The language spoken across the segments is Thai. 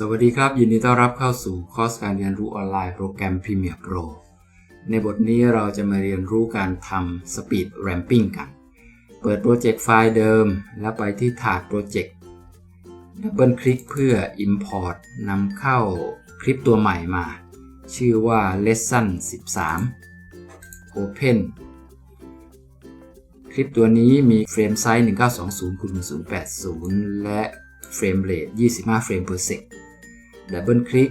สวัสดีครับ ยินดีต้อนรับเข้าสู่คอร์สการเรียนรู้ออนไลน์โปรแกรม Premiere Pro ในบทนี้เราจะมาเรียนรู้การทำ Speed Ramping กัน เปิดโปรเจกต์ไฟล์เดิม แล้วไปที่ถาดโปรเจกต์ดับเบิลคลิกเพื่อ Import นำเข้าคลิปตัวใหม่มา ชื่อว่า Lesson 13 Open คลิปตัวนี้มีเฟรมไซส์1920คูณ1080 และเฟรมเรท25 เฟรม per second ดับเบิลคลิก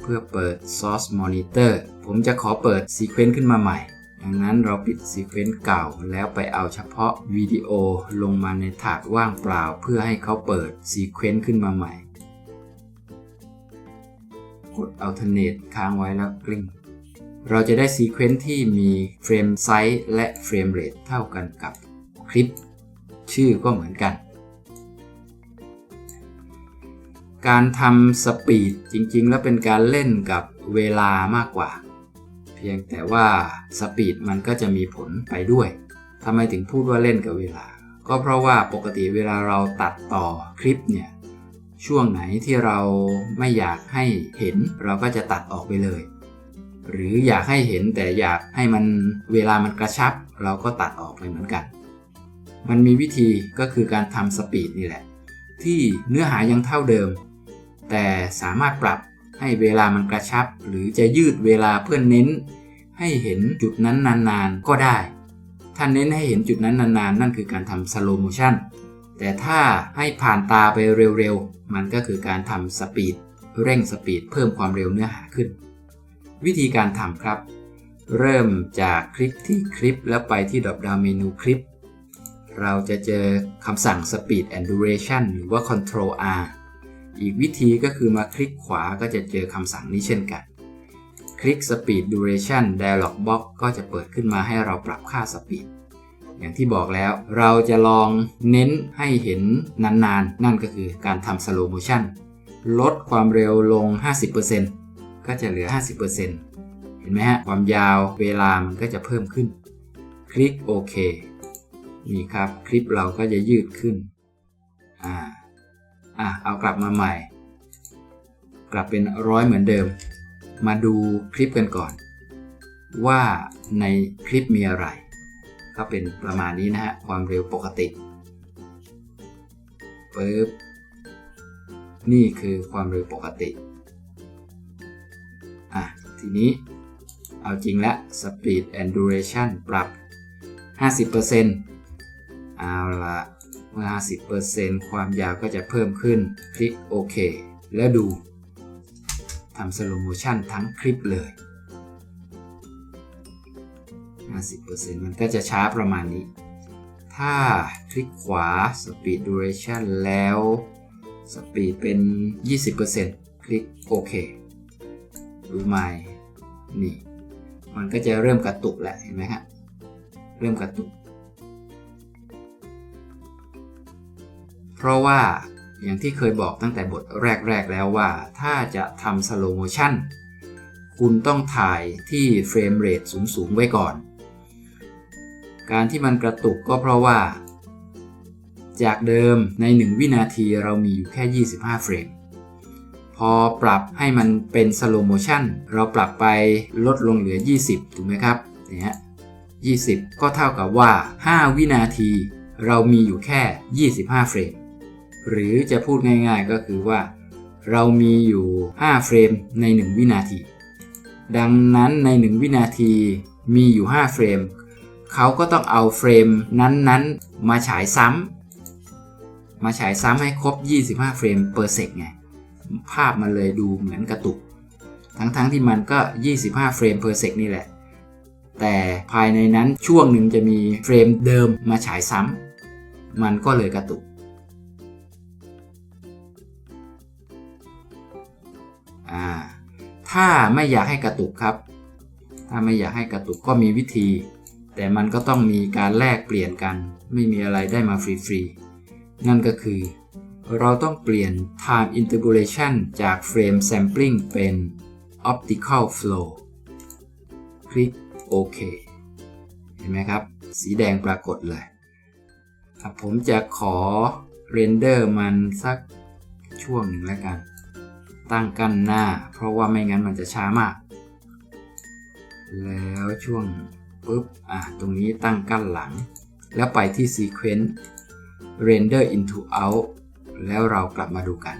เพื่อเปิด Source Monitor ผมจะขอเปิดซีเควนต์ขึ้นมาใหม่ ดังนั้นเราปิดซีเควนต์เก่าแล้วไปเอาเฉพาะวิดีโอลงมาในถาดว่างเปล่า เพื่อให้เขาเปิดซีเควนต์ขึ้นมาใหม่ กด Alternate ค้างไว้แล้วกลิ้งเราจะได้ซีเควนต์ที่มีเฟรมไซส์และเฟรมเรทเท่ากันกับคลิป ชื่อก็เหมือนกัน การทำสปีดจริงๆ แล้วเป็นการเล่นกับเวลามากกว่า เพียงแต่ว่าสปีดมันก็จะมีผลไปด้วยทำไมถึงพูดว่าเล่นกับเวลา ก็เพราะว่าปกติเวลาเราตัดต่อคลิปเนี่ยช่วงไหนที่เราไม่อยากให้เห็นเราก็จะตัดออกไปเลย หรืออยากให้เห็นแต่อยากให้มันเวลามันกระชับ เราก็ตัดออกไปเหมือนกัน มันมีวิธีก็คือการทำสปีดนี่แหละ ที่เนื้อหายังเท่าเดิม แต่สามารถปรับให้เวลามันกระชับ หรือจะยืดเวลาเพื่อเน้น ให้เห็นจุดนั้นนานๆก็ได้ ถ้าเน้นให้เห็นจุดนั้นนานๆ นั่นคือการทำ slow motion แต่ถ้าให้ผ่านตาไปเร็วๆ มันก็คือการทำสปีดเร่งสปีดเพิ่มความเร็วเนื้อหาขึ้น วิธีการทำครับ เริ่มจากคลิกที่คลิปแล้วไปที่ดรอปดาวเมนูคลิป เราจะเจอคำสั่ง Speed and Duration หรือว่า Control R อีกวิธีก็คือมาคลิกขวาก็จะเจอคำสั่งนี้เช่นกัน คลิก Speed Duration Dialog Box ก็จะเปิดขึ้นมาให้เราปรับค่า Speed อย่างที่บอกแล้วเราจะลองเน้นให้เห็นนานๆนั่นก็คือการทำ Slow Motion ลดความเร็วลง 50%ก็จะเหลือ 50%เห็นไหมฮะ ความยาวเวลามันก็จะเพิ่มขึ้น คลิกโอเคนี่ครับ คลิปเราก็จะยืดขึ้นอ่า อะเอากลับมาใหม่ กลับเป็นร้อยเหมือนเดิม มาดูคลิปกันก่อน ว่าในคลิปมีอะไร ก็เป็นประมาณนี้นะฮะ ความเร็วปกติปึ๊บนี่คือความเร็วปกติ อะ ทีนี้เอาจริงแล้ว speed and duration ปรับ 50%เอาละ เมื่อ 50%ความยาวก็จะเพิ่มขึ้น คลิกโอเค แล้วดูทำ slow motion ทั้งคลิปเลย 50%มันก็จะช้าประมาณนี้ ถ้าคลิกขวา speed duration แล้ว speed เป็น 20%คลิกโอเค ดูใหม่ นี่ มันก็จะเริ่มกระตุกแล้วเห็นไหมฮะ เริ่มกระตุก เพราะว่าอย่างที่เคยบอกตั้งแต่บทแรก ๆ แล้วว่า ถ้าจะทำ slow motion คุณต้องถ่ายที่เฟรมเรทสูง ๆ ไว้ก่อน การที่มันกระตุกก็เพราะว่า จากเดิมใน 1 วินาทีเรามีอยู่แค่ 25 เฟรม พอปรับให้มันเป็น slow motion เราปรับไปลดลงเหลือ 20 ถูกไหมครับเนี่ฮะ20 ก็เท่ากับว่า 5 วินาที เรามีอยู่แค่ 25 เฟรม หรือจะพูดง่ายๆก็คือว่า เรามีอยู่ 5 เฟรมใน 1 วินาที ดังนั้นใน 1 วินาทีมีอยู่ 5 เฟรม เขาก็ต้องเอาเฟรมนั้นๆ มาฉายซ้ำมาฉายซ้ำให้ครบ 25 เฟรม per sec ไง ภาพมันเลยดูเหมือนกระตุก ทั้งๆทที่มันก็ 25 เฟรม per sec นี่แหละ แต่ภายในนั้นช่วงหนึ่งจะมีเฟรมเดิมมาฉายซ้ำมันก็เลยกระตุก อ่าถ้าไม่อยากให้กระตุกครับ ถ้าไม่อยากให้กระตุกก็มีวิธี แต่มันก็ต้องมีการแลกเปลี่ยนกัน ไม่มีอะไรได้มาฟรีๆ นั่นก็คือ เราต้องเปลี่ยน time interpolation จาก frame sampling เป็น optical flow คลิกโอเค เห็นไหมครับ สีแดงปรากฏเลยผมจะขอเรนเดอร์มันสักช่วงหนึ่งแล้วกัน ตั้งกั้นหน้า เพราะว่าไม่งั้นมันจะช้ามาก แล้วช่วงปุ๊บอะตรงนี้ตั้งกั้นหลัง แล้วไปที่ sequence render into out แล้วเรากลับมาดูกัน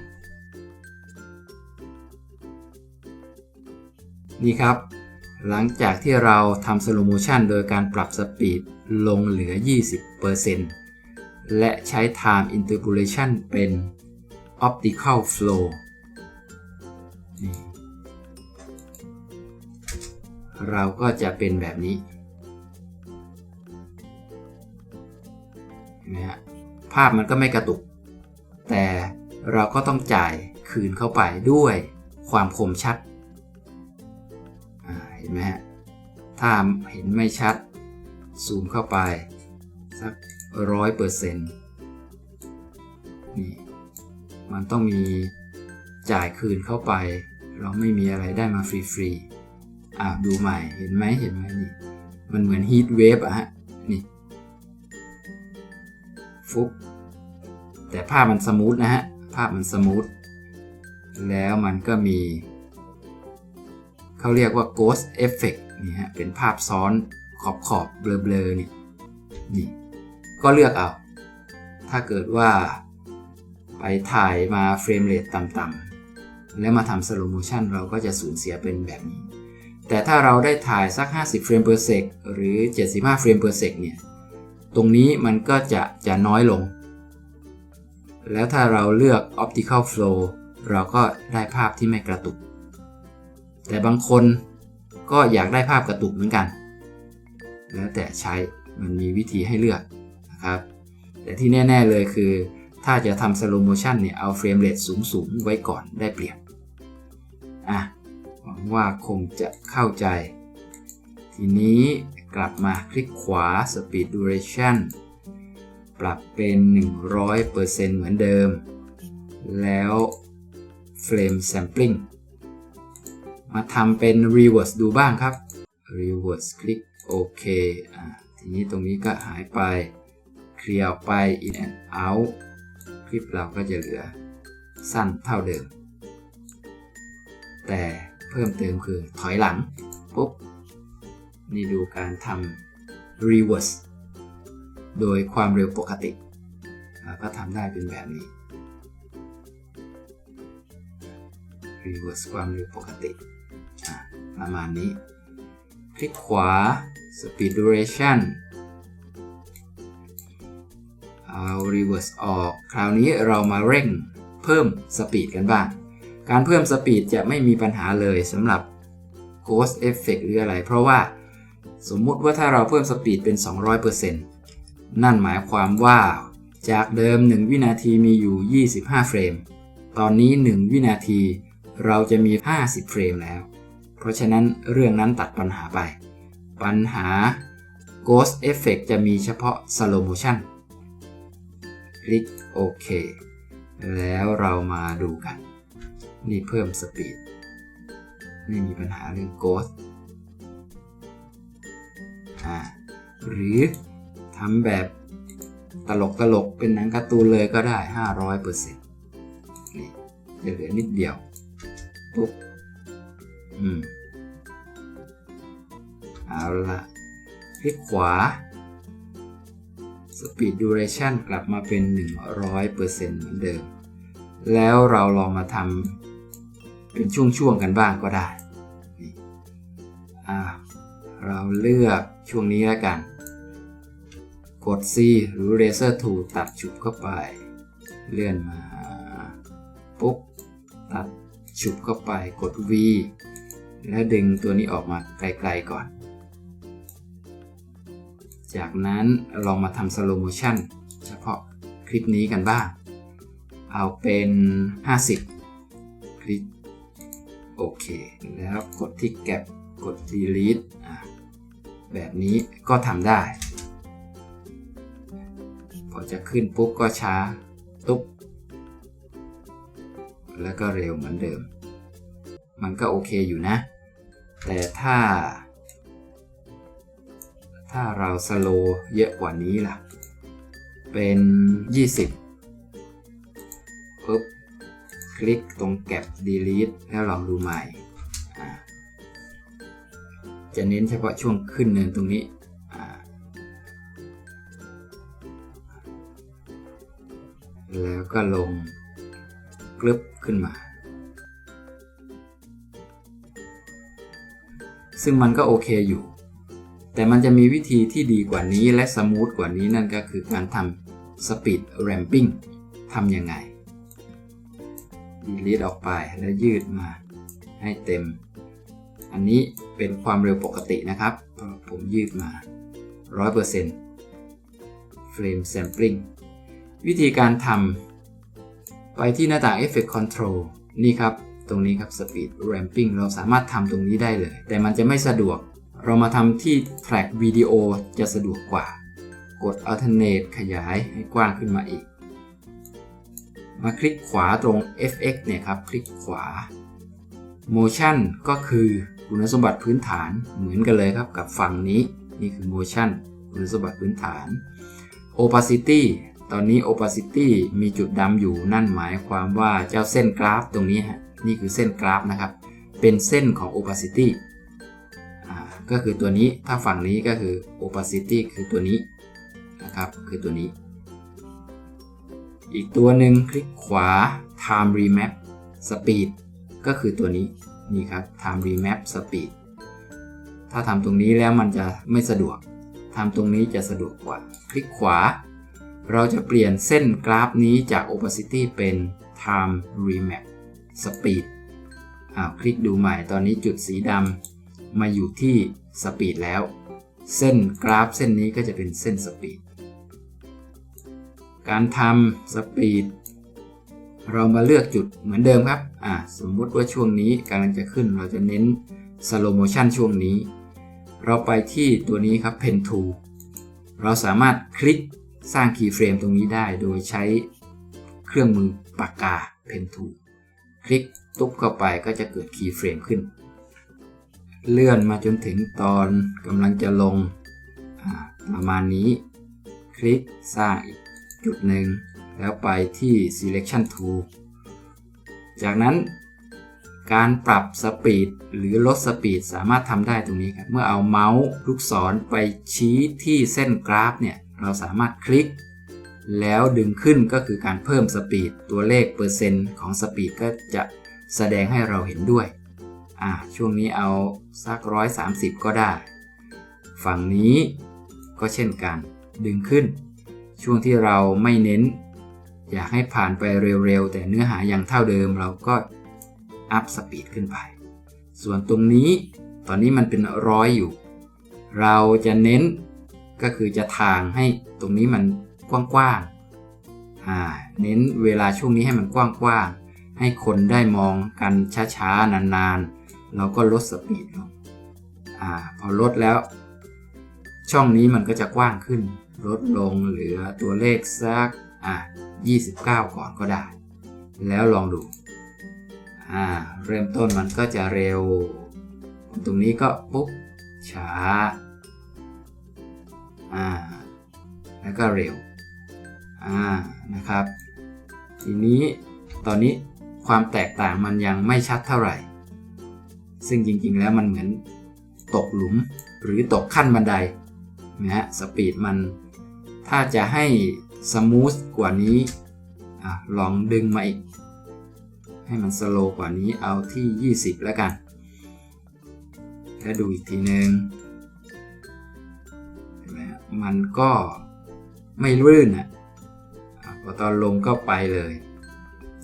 นี่ครับ หลังจากที่เราทำ slow motion โดยการปรับสปีดลงเหลือ 20%และใช้ time interpolation เป็น optical flow เราก็จะเป็นแบบนี้นไหมฮะภาพมันก็ไม่กระตุก แต่เราก็ต้องจ่ายคืนเข้าไปด้วยความคมชัดเห็นไหมฮะถ้าเห็นไม่ชัด ซูมเข้าไป สักร้อยเปอร์เซ็นต์นี่มันต้องมีจ่ายคืนเข้าไป เราไม่มีอะไรได้มาฟรีๆ อ่าดูใหม่เห็นไหมเห็นไหมนี่มันเหมือนฮีทเวฟอะฮะนี่ฟุบแต่ภาพมันสมูทนะฮะ ภาพมันสมูทแล้วมันก็มี เขาเรียกว่า ghost effect นี่ฮะเป็นภาพซ้อนขอบขอบเบลอเบลอนี่นี่ ก็เลือกเอา ถ้าเกิดว่าไปถ่ายมาเฟรมเรทต่ำๆแล้วมาทำ slow motion เราก็จะสูญเสียเป็นแบบนี้ แต่ถ้าเราได้ถ่ายสัก 50 เฟรม per sec หรือ 75 เฟรม per sec เนี่ย ตรงนี้มันก็จะจะน้อยลง แล้วถ้าเราเลือก optical flow เราก็ได้ภาพที่ไม่กระตุก แต่บางคนก็อยากได้ภาพกระตุกเหมือนกัน แล้วแต่ใช้มันมีวิธีให้เลือกนะครับ แต่ที่แน่ ๆเลยคือ ถ้าจะทำ slow motion เนี่ยเอาเฟรมเรทสูงๆไว้ก่อนได้เปรียบ ว่าคงจะเข้าใจ ทีนี้กลับมาคลิกขวา speed duration ปรับเป็น 100%เหมือนเดิม แล้ว frame sampling มาทำเป็น reverse ดูบ้างครับ reverse คลิกโอเคอะทีนี้ตรงนี้ก็หายไป เคลียร์ไป in and out คลิปเราก็จะเหลือสั้นเท่าเดิม แต่ พิ่มเติมคือถอยหลังปุ๊บนี่ดูการทำ reverse โดยความเร็วปกติ ก็ทำได้เป็นแบบนี้ reverse ความเร็วปกติ ประมาณนี้ คลิกขวา speed duration เอา reverse ออก คราวนี้เรามาเร่งเพิ่มสปีดกันบ้าง การเพิ่มสปีดจะไม่มีปัญหาเลยสำหรับ Ghost Effect หรืออะไร เพราะว่าสมมุติว่าถ้าเราเพิ่มสปีดเป็น 200%นั่นหมายความว่าจากเดิม 1 วินาทีมีอยู่ 25 เฟรม ตอนนี้ 1 วินาทีเราจะมี 50 เฟรมแล้ว เพราะฉะนั้นเรื่องนั้นตัดปัญหาไป ปัญหา Ghost Effect จะมีเฉพาะ Slow Motion คลิกโอเค แล้วเรามาดูกัน นี่เพิ่มสปีด ไม่มีปัญหาเรื่อง Ghost อ่าหรือทำแบบตลกตลกเป็นหนังการ์ตูนเลยก็ได้ 500%นี่เหลือนิดเดียวปุ๊บอืมเอาละคลิกขวา Speed Duration กลับมาเป็น 100%เหมือนเดิม แล้วเราลองมาทำ เป็นช่วงๆกันบ้างก็ได้เราเลือกช่วงนี้แล้วกัน กด C หรือ Laser Tool ตัดฉุบเข้าไป เลื่อนมาปุ๊บตัดฉุบเข้าไปกด V แล้วดึงตัวนี้ออกมาไกลๆก่อน จากนั้นลองมาทำ slow motion เฉพาะคลิปนี้กันบ้าง เอาเป็น 50 คลิก โอเคแล้วกดที่แก็บกด delete แบบนี้ก็ทำได้ พอจะขึ้นปุ๊บก็ช้าตุ๊บแล้วก็เร็วเหมือนเดิม มันก็โอเคอยู่นะ แต่ถ้า ถ้าเราสโลเยอะกว่านี้ล่ะ เป็น 20ปุ๊บ คลิกตรงแก็บ delete แล้วลองดูใหม่ จะเน้นเฉพาะช่วงขึ้นเนินตรงนี้ แล้วก็ลงกลึบขึ้นมา ซึ่งมันก็โอเคอยู่ แต่มันจะมีวิธีที่ดีกว่านี้และสมูทกว่านี้นั่นก็คือการทำ speed ramping ทำยังไง delete ออกไปแล้วยืดมาให้เต็ม อันนี้เป็นความเร็วปกตินะครับ ผมยืดมา 100% frame sampling วิธีการทำไปที่หน้าต่าง Effect Control นี่ครับ ตรงนี้ครับ Speed Ramping เราสามารถทำตรงนี้ได้เลย แต่มันจะไม่สะดวก เรามาทำที่ Track Video จะสะดวกกว่า กด Alternate ขยายให้กว้างขึ้นมาอีก มาคลิกขวาตรง FX เนี่ยครับ คลิกขวา Motion ก็คือคุณสมบัติพื้นฐานเหมือนกันเลยครับกับฝั่งนี้ นี่คือ Motion คุณสมบัติพื้นฐาน Opacity ตอนนี้ opacity มีจุดดำอยู่นั่นหมายความว่าเจ้าเส้นกราฟตรงนี้ฮะนี่คือเส้นกราฟนะครับ เป็นเส้นของ opacity ก็คือตัวนี้ถ้าฝั่งนี้ก็คือ opacity คือตัวนี้นะครับ คือตัวนี้ อีกตัวหนึ่งคลิกขวา time remap speed ก็คือตัวนี้นี่ครับ time remap speed ถ้าทำตรงนี้แล้วมันจะไม่สะดวกทำตรงนี้จะสะดวกกว่า คลิกขวา เราจะเปลี่ยนเส้นกราฟนี้จาก opacity เป็น time remap speed อ้าวคลิกดูใหม่ตอนนี้จุดสีดำมาอยู่ที่ speed แล้ว เส้นกราฟเส้นนี้ก็จะเป็นเส้น speed การทำ speed เรามาเลือกจุดเหมือนเดิมครับ อ่าสมมติว่าช่วงนี้กำลังจะขึ้น เราจะเน้น slow motion ช่วงนี้ เราไปที่ตัวนี้ครับ pen tool เราสามารถคลิกสร้างคีย์เฟรมตรงนี้ได้ โดยใช้เครื่องมือปากกา Pen Tool คลิกตุ๊บเข้าไปก็จะเกิดคีย์เฟรมขึ้น เลื่อนมาจนถึงตอนกำลังจะลง ประมาณนี้ คลิกสร้างอีก จุดหนึ่งแล้วไปที่ selection tool จากนั้นการปรับสปีดหรือลดสปีดสามารถทำได้ตรงนี้ครับ เมื่อเอาเมาส์ลูกศรไปชี้ที่เส้นกราฟเนี่ย เราสามารถคลิก แล้วดึงขึ้นก็คือการเพิ่มสปีดตัวเลขเปอร์เซ็นต์ของสปีดก็จะแสดงให้เราเห็นด้วย อ่า ช่วงนี้เอาสักร้อยสามสิบก็ได้ ฝั่งนี้ก็เช่นกัน ดึงขึ้น ช่วงที่เราไม่เน้น อยากให้ผ่านไปเร็วๆ แต่เนื้อหายังเท่าเดิมเราก็อัพสปีดขึ้นไป ส่วนตรงนี้ตอนนี้มันเป็นร้อยอยู่ เราจะเน้นก็คือจะทางให้ตรงนี้มันกว้างๆเน้นเวลาช่วงนี้ให้มันกว้างๆ ให้คนได้มองกันช้าๆ นานๆ เราก็ลดสปีดลงอพอลดแล้ว ช่องนี้มันก็จะกว้างขึ้น ลดลงเหลือตัวเลขสักอะ29 ก่อนก็ได้ แล้วลองดูอ่าเริ่มต้นมันก็จะเร็ว ตรงนี้ก็ปุ๊บช้าอ่าแล้วก็เร็วอ่านะครับ ทีนี้ตอนนี้ความแตกต่างมันยังไม่ชัดเท่าไหร่ ซึ่งจริงๆแล้วมันเหมือนตกหลุมหรือตกขั้นบันไดนะฮะสปีดมัน ถ้าจะให้สมูทกว่านี้อลองดึงมาอีก ให้มันสโลกว่านี้เอาที่ 20 แล้วกัน แล้วดูอีกทีหนึ่งมันก็ไม่รื่นอะพอตอนลงก็ไปเลย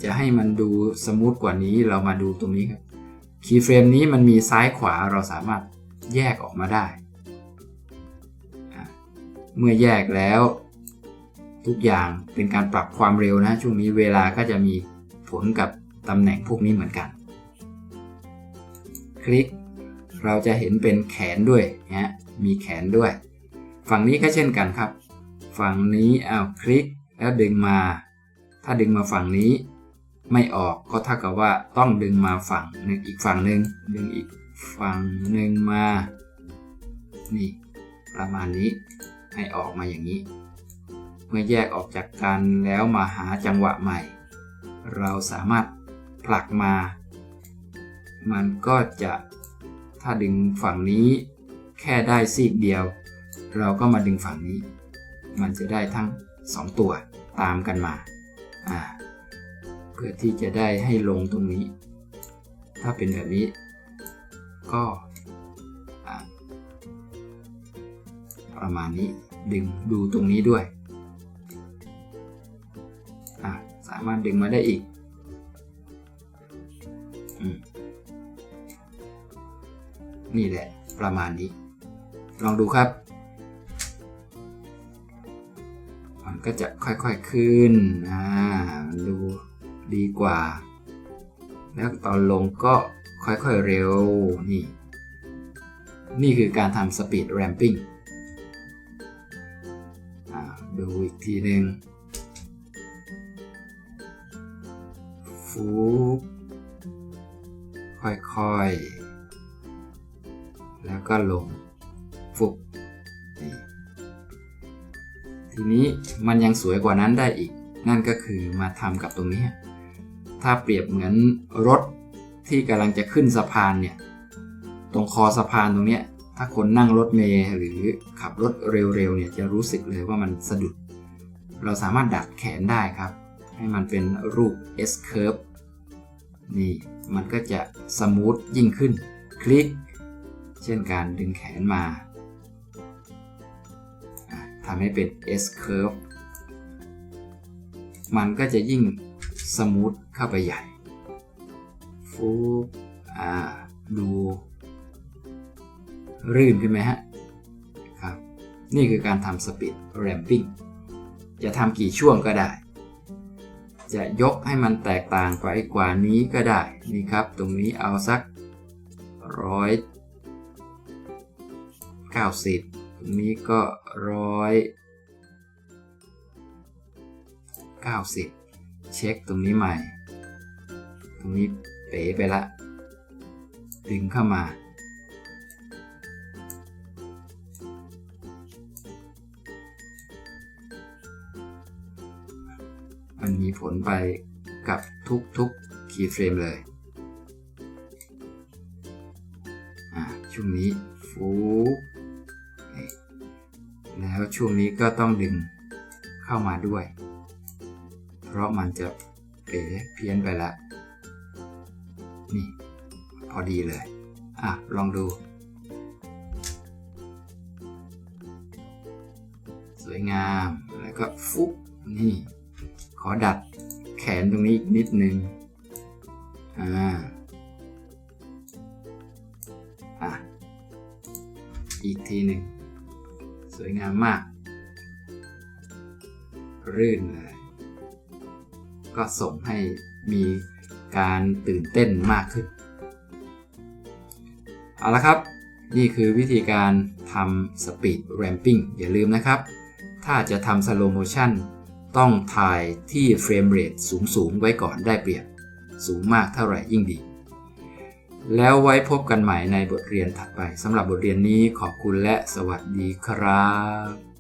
จะให้มันดูสมูทกว่านี้เรามาดูตรงนี้ครับ คีย์เฟรมนี้มันมีซ้ายขวาเราสามารถแยกออกมาได้ เมื่อแยกแล้ว ทุกอย่างเป็นการปรับความเร็วนะ ช่วงนี้เวลาก็จะมีผลกับตำแหน่งพวกนี้เหมือนกัน คลิกเราจะเห็นเป็นแขนด้วยนะมีแขนด้วย ฝั่งนี้ก็เช่นกันครับ ฝั่งนี้เอาคลิกแล้วดึงมา ถ้าดึงมาฝั่งนี้ ไม่ออกก็เท่ากับว่าต้องดึงมาฝั่งหนึ่งอีกฝั่งหนึ่งดึงอีกฝั่งหนึ่งมา นี่ ประมาณนี้ ให้ออกมาอย่างนี้ เมื่อแยกออกจากกันแล้วมาหาจังหวะใหม่ เราสามารถผลักมา มันก็จะถ้าดึงฝั่งนี้แค่ได้ซีกเดียว เราก็มาดึงฝั่งนี้ มันจะได้ทั้ง 2 ตัวตามกันมาอ่าเพื่อที่จะได้ให้ลงตรงนี้ ถ้าเป็นแบบนี้ ก็ ประมาณนี้ ดึงดูตรงนี้ด้วยสามารถดึงมาได้อีกอนี่แหละ ประมาณนี้ ลองดูครับ มันก็จะค่อยๆขึ้นอ่ามันดูดีกว่า แล้วตอนลงก็ค่อยๆเร็ว นี่ นี่คือการทำสปีดแรมปิ้ง ทีหนึ่งฟูบค่อยๆ แล้วก็ลงฟุบนี่ทีนี้มันยังสวยกว่านั้นได้อีก นั่นก็คือมาทำกับตรงนี้ ถ้าเปรียบเหมือนรถที่กำลังจะขึ้นสะพานเนี่ย ตรงคอสะพานตรงนี้ถ้าคนนั่งรถเมล์หรือขับรถเร็วๆเนี่ยจะรู้สึกเลยว่ามันสะดุด เราสามารถดัดแขนได้ครับ ให้มันเป็นรูป S curve นี่มันก็จะสมูทยิ่งขึ้น คลิก เช่นการดึงแขนมาทำให้เป็น S curve มันก็จะยิ่งสมูทเข้าไปใหญ่ฟูอ่าดูรื่นขึ้นไหมฮะ ครับ นี่คือการทำสปีดแรมปิ้ง จะทำกี่ช่วงก็ได้ จะยกให้มันแตกต่างไปกว่านี้ก็ได้นี่ครับ ตรงนี้เอาสักร้อยเก้าสิบตรงนี้ก็ร้อยเก้าสิบเช็คตรงนี้ใหม่ ตรงนี้เป๋ไปละ ดึงเข้ามา ผลไปกับทุกๆคีย์เฟรมเลยอ่าช่วงนี้ฟูแล้วช่วงนี้ก็ต้องดึงเข้ามาด้วย เพราะมันจะเป๋เพี้ยนไปแล้วนี่ พอดีเลย อะ ลองดู สวยงาม แล้วก็ฟุบนี่ ขอดัดแขนตรงนี้อีกนิดนึง อ่า อะ อีกทีหนึ่ง สวยงามมาก รื่นเลย ก็ส่งให้มีการตื่นเต้นมากขึ้น เอาละครับ นี่คือวิธีการทำสปีดแรมปิ้งอย่าลืมนะครับ ถ้าจะทำสโลโมชั่น ต้องถ่ายที่เฟรมเรทสูงๆ ไว้ก่อนได้เปรียบ สูงมากเท่าไหร่ยิ่งดี แล้วไว้พบกันใหม่ในบทเรียนถัดไปสำหรับบทเรียนนี้ขอบคุณและสวัสดีครับ